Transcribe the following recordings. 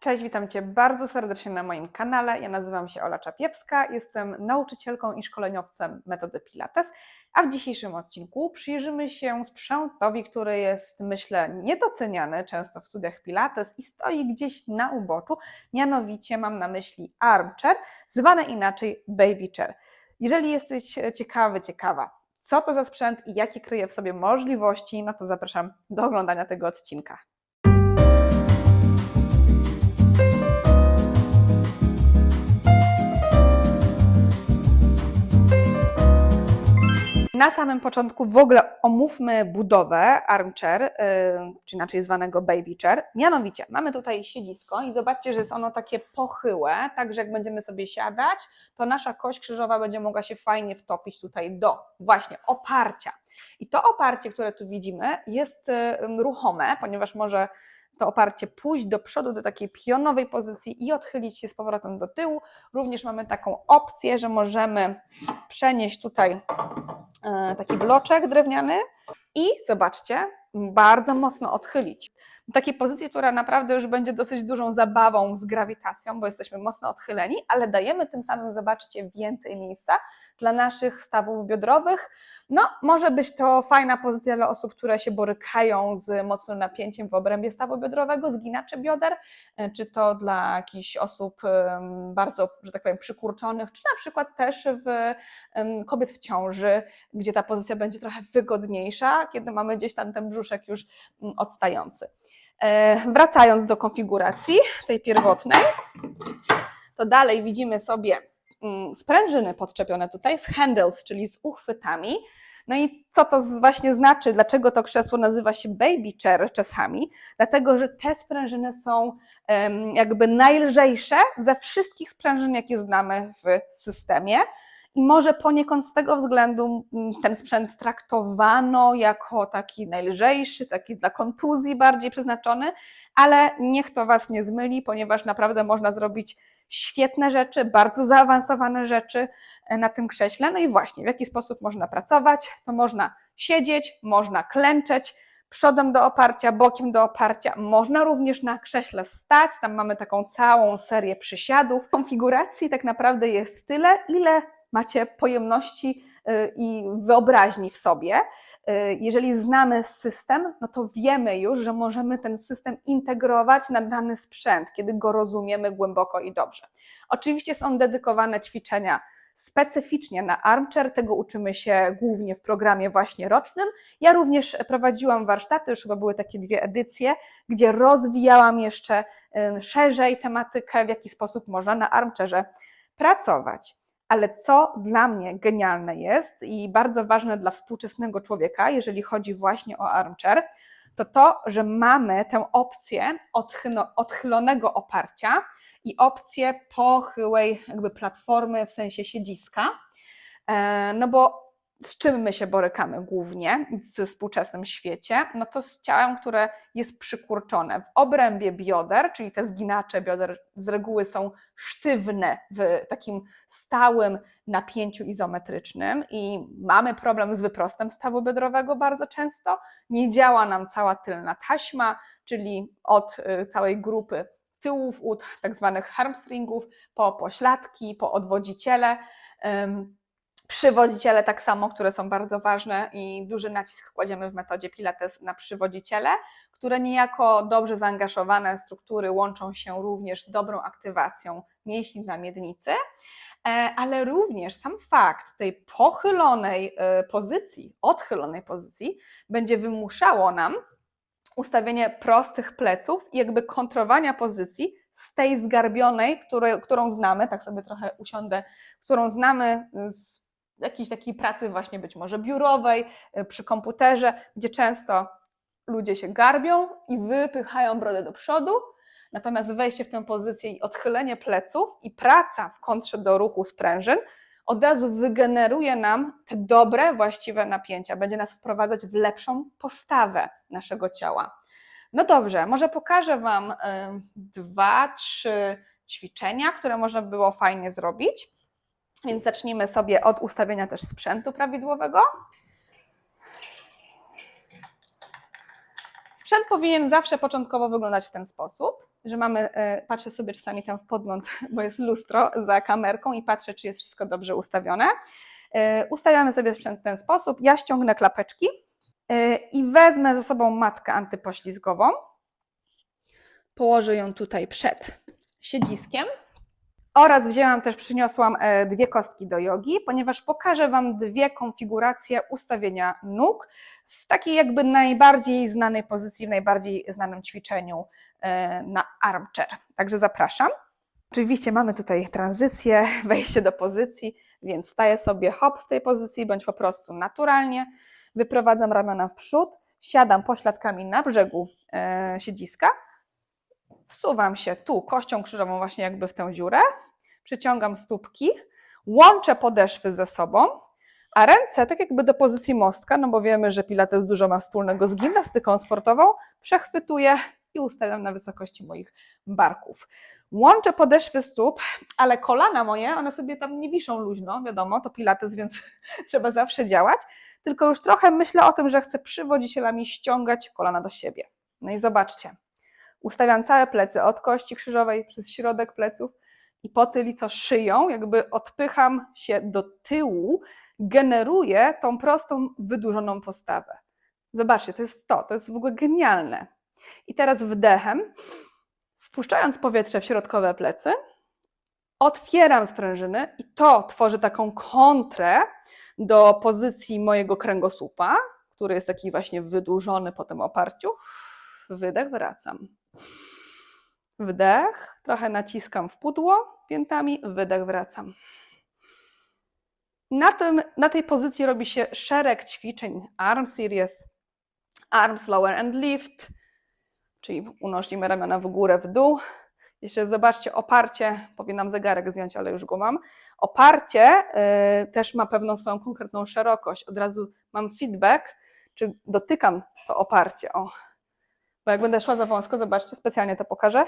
Cześć, witam Cię bardzo serdecznie na moim kanale. Ja nazywam się Ola Czapiewska, jestem nauczycielką i szkoleniowcem metody Pilates, a w dzisiejszym odcinku przyjrzymy się sprzętowi, który jest, myślę, niedoceniany często w studiach Pilates i stoi gdzieś na uboczu, mianowicie mam na myśli armchair, zwane inaczej baby chair. Jeżeli jesteś ciekawy, ciekawa, co to za sprzęt i jakie kryje w sobie możliwości, no to zapraszam do oglądania tego odcinka. Na samym początku w ogóle omówmy budowę armchair, yy, czy inaczej zwanego baby chair. Mianowicie mamy tutaj siedzisko i zobaczcie, że jest ono takie pochyłe, tak że jak będziemy sobie siadać, to nasza kość krzyżowa będzie mogła się fajnie wtopić tutaj do właśnie oparcia. I to oparcie, które tu widzimy, jest yy, ruchome, ponieważ może to oparcie pójść do przodu do takiej pionowej pozycji i odchylić się z powrotem do tyłu. Również mamy taką opcję, że możemy przenieść tutaj e, taki bloczek drewniany i zobaczcie, bardzo mocno odchylić. Takiej pozycji, która naprawdę już będzie dosyć dużą zabawą z grawitacją, bo jesteśmy mocno odchyleni, ale dajemy tym samym, zobaczcie, więcej miejsca dla naszych stawów biodrowych. No, może być to fajna pozycja dla osób, które się borykają z mocnym napięciem w obrębie stawu biodrowego, zginaczy bioder, e, czy to dla jakichś osób bardzo, że tak powiem, przykurczonych, czy na przykład też w kobiet w ciąży, gdzie ta pozycja będzie trochę wygodniejsza, kiedy mamy gdzieś tam ten brzuszek już odstający. E, wracając do konfiguracji tej pierwotnej, to dalej widzimy sobie mm, sprężyny podczepione tutaj z handles, czyli z uchwytami. No i co to właśnie znaczy, dlaczego to krzesło nazywa się baby chair czasami? Dlatego, że te sprężyny są jakby najlżejsze ze wszystkich sprężyn, jakie znamy w systemie. I może poniekąd z tego względu mm, ten sprzęt traktowano jako taki najlżejszy, taki dla kontuzji bardziej przeznaczony, ale niech to Was nie zmyli, ponieważ naprawdę można zrobić świetne rzeczy, bardzo zaawansowane rzeczy e, na tym krześle. No i właśnie, w jaki sposób można pracować? To można siedzieć, można klęczeć, przodem do oparcia, bokiem do oparcia. Można również na krześle stać, tam mamy taką całą serię przysiadów. Konfiguracji tak naprawdę jest tyle, ile macie pojemności y, i wyobraźni w sobie. Y, jeżeli znamy system, no to wiemy już, że możemy ten system integrować na dany sprzęt, kiedy go rozumiemy głęboko i dobrze. Oczywiście są dedykowane ćwiczenia specyficznie na armchair, tego uczymy się głównie w programie właśnie rocznym. Ja również prowadziłam warsztaty, już chyba były takie dwie edycje, gdzie rozwijałam jeszcze szerzej tematykę, w jaki sposób można na armchairze pracować. Ale co dla mnie genialne jest i bardzo ważne dla współczesnego człowieka, jeżeli chodzi właśnie o armchair, to to, że mamy tę opcję odchylonego oparcia i opcję pochyłej jakby platformy w sensie siedziska. E, no bo z czym my się borykamy głównie w współczesnym świecie? No to z ciałem, które jest przykurczone w obrębie bioder, czyli te zginacze bioder z reguły są sztywne w takim stałym napięciu izometrycznym i mamy problem z wyprostem stawu biodrowego bardzo często. Nie działa nam cała tylna taśma, czyli od y, całej grupy tyłów ud, tak zwanych hamstringów, po pośladki, po odwodziciele Przywodziciele tak samo, które są bardzo ważne i duży nacisk kładziemy w metodzie Pilates na przywodziciele, które niejako dobrze zaangażowane struktury łączą się również z dobrą aktywacją mięśni na miednicy, e, ale również sam fakt tej pochylonej e, pozycji, odchylonej pozycji będzie wymuszało nam ustawienie prostych pleców i jakby kontrowania pozycji z tej zgarbionej, które, którą znamy, tak sobie trochę usiądę, którą znamy z jakiejś takiej pracy właśnie być może biurowej, y, przy komputerze, gdzie często ludzie się garbią i wypychają brodę do przodu, natomiast wejście w tę pozycję i odchylenie pleców i praca w kontrze do ruchu sprężyn od razu wygeneruje nam te dobre, właściwe napięcia, będzie nas wprowadzać w lepszą postawę naszego ciała. No dobrze, może pokażę Wam y, dwa, trzy ćwiczenia, które można było fajnie zrobić. Więc zacznijmy sobie od ustawienia też sprzętu prawidłowego. Sprzęt powinien zawsze początkowo wyglądać w ten sposób. że mamy, e, patrzę sobie czasami tam w podgląd, bo jest lustro za kamerką i patrzę, czy jest wszystko dobrze ustawione. E, Ustawiamy sobie sprzęt w ten sposób. Ja ściągnę klapeczki e, i wezmę ze sobą matkę antypoślizgową. Położę ją tutaj przed siedziskiem. Oraz wzięłam też, przyniosłam e, dwie kostki do jogi, ponieważ pokażę Wam dwie konfiguracje ustawienia nóg w takiej jakby najbardziej znanej pozycji, w najbardziej znanym ćwiczeniu e, na armchair. Także zapraszam. Oczywiście mamy tutaj tranzycję, wejście do pozycji, więc staję sobie hop w tej pozycji, bądź po prostu naturalnie. Wyprowadzam ramiona w przód, siadam pośladkami na brzegu e, siedziska, wsuwam się tu kością krzyżową właśnie jakby w tę dziurę, przyciągam stópki, łączę podeszwy ze sobą, a ręce tak jakby do pozycji mostka, no bo wiemy, że pilates dużo ma wspólnego z gimnastyką sportową, przechwytuję i ustawiam na wysokości moich barków. Łączę podeszwy stóp, ale kolana moje, one sobie tam nie wiszą luźno, wiadomo, to pilates, więc trzeba zawsze działać, tylko już trochę myślę o tym, że chcę przywodzicielami ściągać kolana do siebie. No i zobaczcie, ustawiam całe plecy od kości krzyżowej przez środek pleców i po tylico szyją, jakby odpycham się do tyłu, generuję tą prostą, wydłużoną postawę. Zobaczcie, to jest to, to jest w ogóle genialne. I teraz wdechem, wpuszczając powietrze w środkowe plecy, otwieram sprężyny i to tworzy taką kontrę do pozycji mojego kręgosłupa, który jest taki właśnie wydłużony po tym oparciu. Wydech, wracam. Wdech, trochę naciskam w pudło piętami, wydech, wracam. Na, tym, na tej pozycji robi się szereg ćwiczeń arm series, arms lower and lift, czyli unosimy ramiona w górę, w dół. Jeszcze zobaczcie, oparcie, powinnam zegarek zdjąć, ale już go mam. Oparcie y, też ma pewną swoją konkretną szerokość. Od razu mam feedback, czy dotykam to oparcie. O. Bo jak będę szła za wąsko, zobaczcie, specjalnie to pokażę,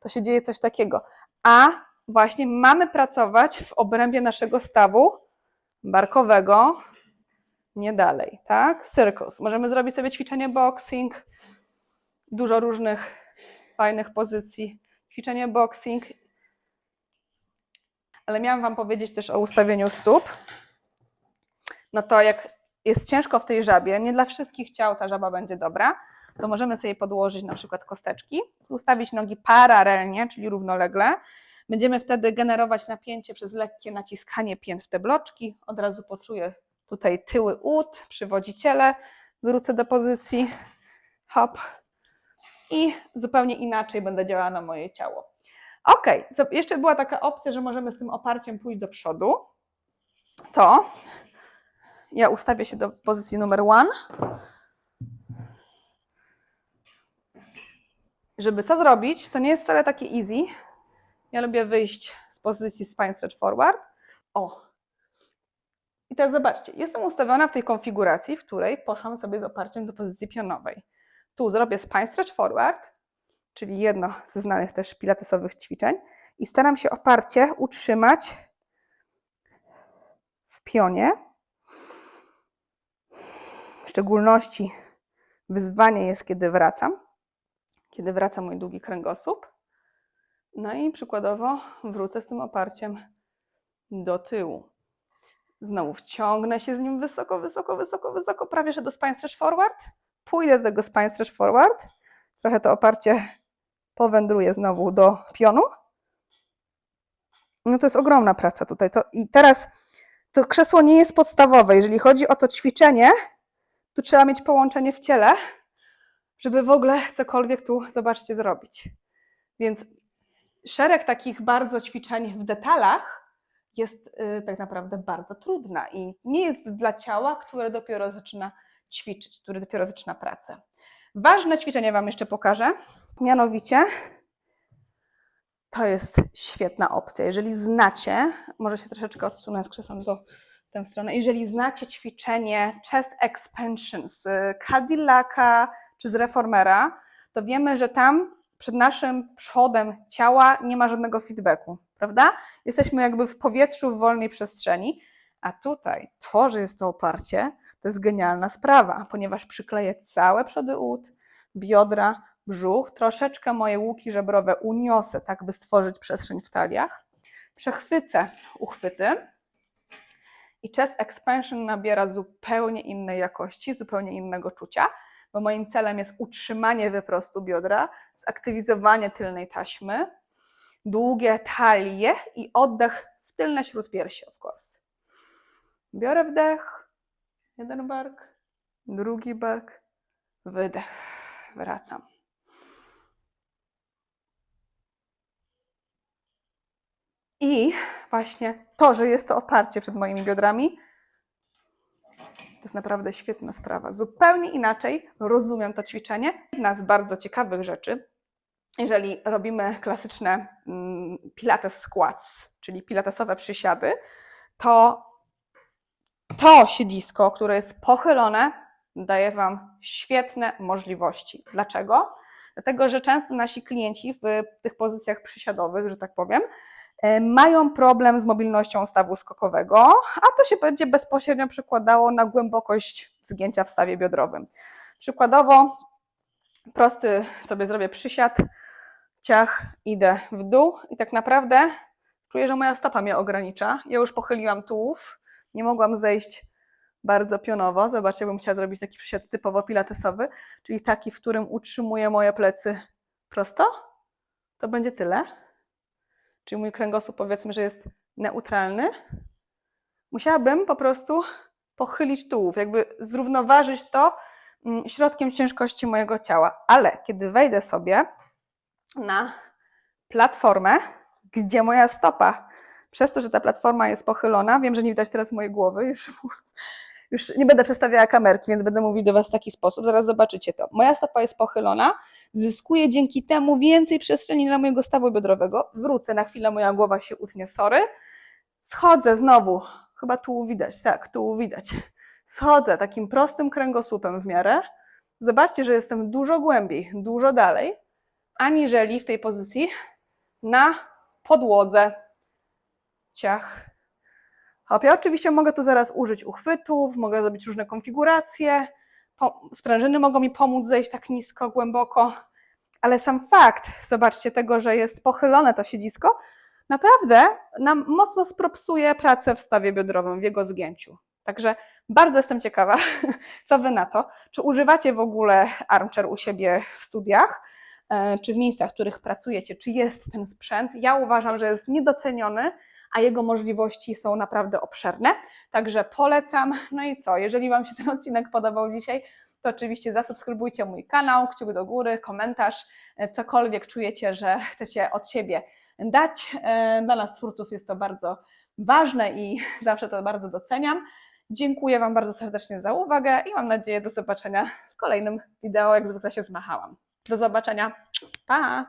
to się dzieje coś takiego. A właśnie mamy pracować w obrębie naszego stawu barkowego, nie dalej, tak? Circles. Możemy zrobić sobie ćwiczenie boxing, dużo różnych fajnych pozycji. Ćwiczenie boxing. Ale miałam Wam powiedzieć też o ustawieniu stóp. No to jak jest ciężko w tej żabie, nie dla wszystkich ciał ta żaba będzie dobra, to możemy sobie podłożyć na przykład kosteczki, ustawić nogi paralelnie, czyli równolegle. Będziemy wtedy generować napięcie przez lekkie naciskanie pięt w te bloczki. Od razu poczuję tutaj tyły ud, przywodziciele. Wrócę do pozycji. Hop. I zupełnie inaczej będę działała na moje ciało. Ok, jeszcze była taka opcja, że możemy z tym oparciem pójść do przodu. To ja ustawię się do pozycji numer one. Żeby to zrobić, to nie jest wcale takie easy. Ja lubię wyjść z pozycji spine stretch forward. O. I teraz zobaczcie, jestem ustawiona w tej konfiguracji, w której poszłam sobie z oparciem do pozycji pionowej. Tu zrobię spine stretch forward, czyli jedno ze znanych też pilatesowych ćwiczeń i staram się oparcie utrzymać w pionie. W szczególności wyzwanie jest, kiedy wracam, kiedy wraca mój długi kręgosłup. No i przykładowo wrócę z tym oparciem do tyłu. Znowu wciągnę się z nim wysoko, wysoko, wysoko, wysoko, prawie że do spine stretch forward. Pójdę do tego spine stretch forward. Trochę to oparcie powędruje znowu do pionu. No to jest ogromna praca tutaj. To, I teraz to krzesło nie jest podstawowe. Jeżeli chodzi o to ćwiczenie, tu trzeba mieć połączenie w ciele, żeby w ogóle cokolwiek tu, zobaczcie, zrobić. Więc szereg takich bardzo ćwiczeń w detalach jest y, tak naprawdę bardzo trudna i nie jest dla ciała, które dopiero zaczyna ćwiczyć, które dopiero zaczyna pracę. Ważne ćwiczenie Wam jeszcze pokażę, mianowicie to jest świetna opcja. Jeżeli znacie, może się troszeczkę odsunę z krzesłem do tę stronę, jeżeli znacie ćwiczenie chest expansion z Cadillaca czy z Reformera, to wiemy, że tam przed naszym przodem ciała nie ma żadnego feedbacku, prawda? Jesteśmy jakby w powietrzu, w wolnej przestrzeni, a tutaj to, że jest to oparcie, to jest genialna sprawa, ponieważ przykleję całe przody ud, biodra, brzuch, troszeczkę moje łuki żebrowe uniosę, tak by stworzyć przestrzeń w taliach. Przechwycę uchwyty i chest expansion nabiera zupełnie innej jakości, zupełnie innego czucia, bo moim celem jest utrzymanie wyprostu biodra, zaktywizowanie tylnej taśmy, długie talie i oddech w tylne śródpiersi, of course. Biorę wdech, jeden bark, drugi bark, wydech, wracam. I właśnie to, że jest to oparcie przed moimi biodrami, jest naprawdę świetna sprawa. Zupełnie inaczej rozumiem to ćwiczenie. Jedna z bardzo ciekawych rzeczy, jeżeli robimy klasyczne mm, pilates squats, czyli pilatesowe przysiady, to to siedzisko, które jest pochylone, daje Wam świetne możliwości. Dlaczego? Dlatego, że często nasi klienci w tych pozycjach przysiadowych, że tak powiem, mają problem z mobilnością stawu skokowego, a to się będzie bezpośrednio przekładało na głębokość zgięcia w stawie biodrowym. Przykładowo, prosty sobie zrobię przysiad, ciach, idę w dół i tak naprawdę czuję, że moja stopa mnie ogranicza. Ja już pochyliłam tułów, nie mogłam zejść bardzo pionowo. Zobaczcie, bym chciała zrobić taki przysiad typowo pilatesowy, czyli taki, w którym utrzymuję moje plecy prosto. To będzie tyle. Czyli mój kręgosłup powiedzmy, że jest neutralny. Musiałabym po prostu pochylić tułów, jakby zrównoważyć to mm, środkiem ciężkości mojego ciała. Ale kiedy wejdę sobie na platformę, gdzie moja stopa przez to, że ta platforma jest pochylona, wiem, że nie widać teraz mojej głowy, już, już nie będę przestawiała kamerki, więc będę mówić do Was w taki sposób, zaraz zobaczycie to. Moja stopa jest pochylona, zyskuję dzięki temu więcej przestrzeni dla mojego stawu biodrowego, wrócę, na chwilę moja głowa się utnie, sorry, schodzę znowu, chyba tu widać, tak, tu widać, schodzę takim prostym kręgosłupem w miarę, zobaczcie, że jestem dużo głębiej, dużo dalej, aniżeli w tej pozycji na podłodze, ciach. Hop, ja oczywiście mogę tu zaraz użyć uchwytów, mogę zrobić różne konfiguracje, sprężyny mogą mi pomóc zejść tak nisko, głęboko, ale sam fakt, zobaczcie, tego, że jest pochylone to siedzisko, naprawdę nam mocno spropsuje pracę w stawie biodrowym, w jego zgięciu. Także bardzo jestem ciekawa, co Wy na to. Czy używacie w ogóle armchair u siebie w studiach, e, czy w miejscach, w których pracujecie, czy jest ten sprzęt? Ja uważam, że jest niedoceniony, a jego możliwości są naprawdę obszerne. Także polecam. No i co? Jeżeli Wam się ten odcinek podobał dzisiaj, to oczywiście zasubskrybujcie mój kanał, kciuk do góry, komentarz, cokolwiek czujecie, że chcecie od siebie dać. E, Dla nas twórców jest to bardzo ważne i zawsze to bardzo doceniam. Dziękuję Wam bardzo serdecznie za uwagę i mam nadzieję do zobaczenia w kolejnym wideo, jak zwykle się zmachałam. Do zobaczenia. Pa!